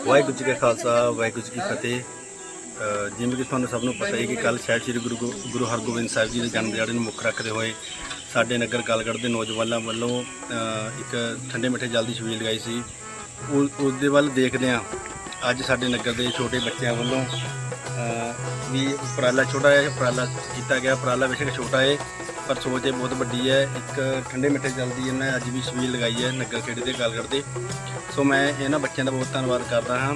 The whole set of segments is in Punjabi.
ਵਾਹਿਗੁਰੂ ਜੀ ਕਾ ਖਾਲਸਾ, ਵਾਹਿਗੁਰੂ ਜੀ ਕੀ ਫਤਿਹ। ਜਿਵੇਂ ਕਿ ਤੁਹਾਨੂੰ ਸਭ ਨੂੰ ਪਤਾ ਹੈ ਕਿ ਕੱਲ ਸਾਹਿਬ ਸ੍ਰੀ ਗੁਰੂ ਗੋ- ਗੁਰੂ ਹਰਗੋਬਿੰਦ ਸਾਹਿਬ ਜੀ ਦੇ ਜਨਮ ਦਿਹਾੜੇ ਨੂੰ ਮੁੱਖ ਰੱਖਦੇ ਹੋਏ ਸਾਡੇ ਨਗਰ ਕਲਗੜ੍ਹ ਦੇ ਨੌਜਵਾਨਾਂ ਵੱਲੋਂ ਇੱਕ ਠੰਡੇ ਮਿੱਠੇ ਜਲ ਦੀ ਛਬੀਲ ਲਗਾਈ ਸੀ। ਉਸ ਉਸ ਦੇ ਵੱਲ ਦੇਖਦੇ ਹਾਂ। ਅੱਜ ਸਾਡੇ ਨਗਰ ਦੇ ਛੋਟੇ ਬੱਚਿਆਂ ਵੱਲੋਂ ਵੀ ਉਪਰਾਲਾ ਛੋਟਾ ਹੈ ਉਪਰਾਲਾ ਕੀਤਾ ਗਿਆ। ਉਪਰਾਲਾ ਬੇਸ਼ੱਕ ਛੋਟਾ ਹੈ ਪਰ ਸੋਚ ਇਹ ਬਹੁਤ ਵੱਡੀ ਹੈ, ਇੱਕ ਠੰਡੇ ਮਿੱਠੇ ਚੱਲਦੀ ਇਹਨਾਂ ਨੇ ਅੱਜ ਵੀ ਛਬੀਲ ਲਗਾਈ ਹੈ ਨਗਰ ਖੇੜੇ ਦੇ ਕਲਗੜ੍ਹ ਦੇ ਸੋ ਮੈਂ ਇਹਨਾਂ ਬੱਚਿਆਂ ਦਾ ਬਹੁਤ ਧੰਨਵਾਦ ਕਰਦਾ ਹਾਂ,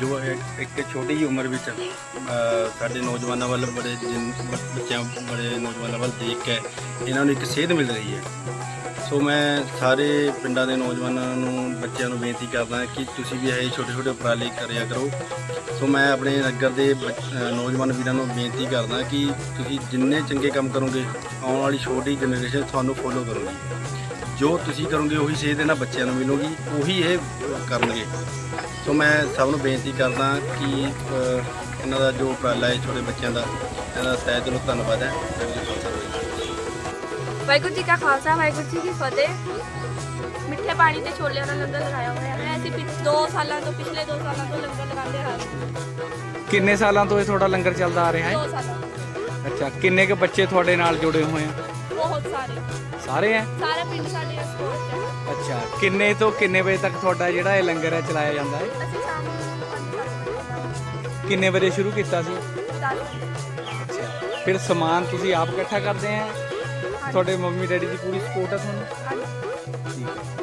ਜੋ ਇੱਕ ਛੋਟੀ ਜਿਹੀ ਉਮਰ ਵਿੱਚ ਸਾਡੇ ਨੌਜਵਾਨਾਂ ਵੱਲ ਬੜੇ ਜਿਨ- ਬ- ਬੱਚਿਆਂ ਬੜੇ ਨੌਜਵਾਨਾਂ ਵੱਲ ਦੇਖ ਕੇ ਇਹਨਾਂ ਨੂੰ ਇੱਕ ਸੇਧ ਮਿਲ ਰਹੀ ਹੈ। ਸੋ ਮੈਂ ਸਾਰੇ ਪਿੰਡਾਂ ਦੇ ਨੌਜਵਾਨਾਂ ਨੂੰ, ਬੱਚਿਆਂ ਨੂੰ ਬੇਨਤੀ ਕਰਦਾ ਕਿ ਤੁਸੀਂ ਵੀ ਇਹ ਛੋਟੇ ਛੋਟੇ ਉਪਰਾਲੇ ਕਰਿਆ ਕਰੋ। ਸੋ ਮੈਂ ਆਪਣੇ ਨਗਰ ਦੇ ਬੱਚ- ਨੌਜਵਾਨ ਵੀਰਾਂ ਨੂੰ ਬੇਨਤੀ ਕਰਦਾ ਕਿ ਤੁਸੀਂ ਜਿੰਨੇ ਚੰਗੇ ਕੰਮ ਕਰੋਗੇ, ਆਉਣ ਵਾਲੀ ਛੋਟੀ ਜਨਰੇਸ਼ਨ ਤੁਹਾਨੂੰ ਫੋਲੋ ਕਰੂਗੀ। ਜੋ ਤੁਸੀਂ ਕਰੋਗੇ, ਉਹੀ ਸੇਧ ਇਹਨਾਂ ਬੱਚਿਆਂ ਨੂੰ ਮਿਲੂਗੀ, ਉਹੀ ਇਹ ਕਰਨਗੇ। ਸੋ ਮੈਂ ਸਭ ਨੂੰ ਬੇਨਤੀ ਕਰਦਾ ਕਿ ਇਹਨਾਂ ਦਾ ਜੋ ਉਪਰਾਲਾ ਹੈ ਛੋਟੇ ਬੱਚਿਆਂ ਦਾ, ਇਹਨਾਂ ਦਾ ਤਹਿ ਦਿਲੋਂ ਧੰਨਵਾਦ ਹੈ। ਵਾਹਿਗੁਰੂ ਜੀ ਕਾ ਖਾਲਸਾ ਵਾਹਿਗੁਰੂ ਜੀ ਕੀ ਫਤਿਹ। ਮਿੱਠੇ ਪਾਣੀ ਤੇ ਛੋਲਿਆਂ ਦਾ ਲੰਗਰ ਲਗਾਇਆ ਹੋਇਆ ਹੈ। ਅਸੀਂ 2 ਸਾਲਾਂ ਤੋਂ ਪਿਛਲੇ 2 ਸਾਲਾਂ ਤੋਂ ਲੰਗਰ ਲਗਾਉਂਦੇ ਰਹੇ ਕਿੰਨੇ ਸਾਲਾਂ ਤੋਂ ਇਹ ਤੁਹਾਡਾ ਲੰਗਰ ਚੱਲਦਾ ਆ ਰਿਹਾ ਹੈ? 2 ਸਾਲਾਂ ਤੋਂ। ਅੱਛਾ ਕਿੰਨੇ ਕੁ ਬੱਚੇ ਤੁਹਾਡੇ ਨਾਲ ਜੁੜੇ ਹੋਏ ਆ? ਬਹੁਤ ਸਾਰੇ। ਸਾਰੇ ਆ ਸਾਰਾ ਪਿੰਡ ਸਾਡੇ ਚ ਹੈ। ਅੱਛਾ ਕਿੰਨੇ ਤੋਂ ਕਿੰਨੇ ਵਜੇ ਤੱਕ ਤੁਹਾਡਾ ਜਿਹੜਾ ਇਹ ਲੰਗਰ ਹੈ ਚਲਾਇਆ ਜਾਂਦਾ ਹੈ? ਅਸੀਂ ਸ਼ਾਮ ਨੂੰ 5 ਵਜੇ ਕਿੰਨੇ ਵਜੇ ਸ਼ੁਰੂ ਕੀਤਾ ਸੀ? ਅੱਛਾ ਫਿਰ ਸਮਾਨ ਤੁਸੀਂ ਆਪ ਇਕੱਠਾ ਕਰਦੇ ਆ? ਤੁਹਾਡੇ ਮੰਮੀ ਡੈਡੀ ਦੀ ਪੂਰੀ ਸਪੋਰਟ ਹੈ ਤੁਹਾਨੂੰ? ਠੀਕ ਹੈ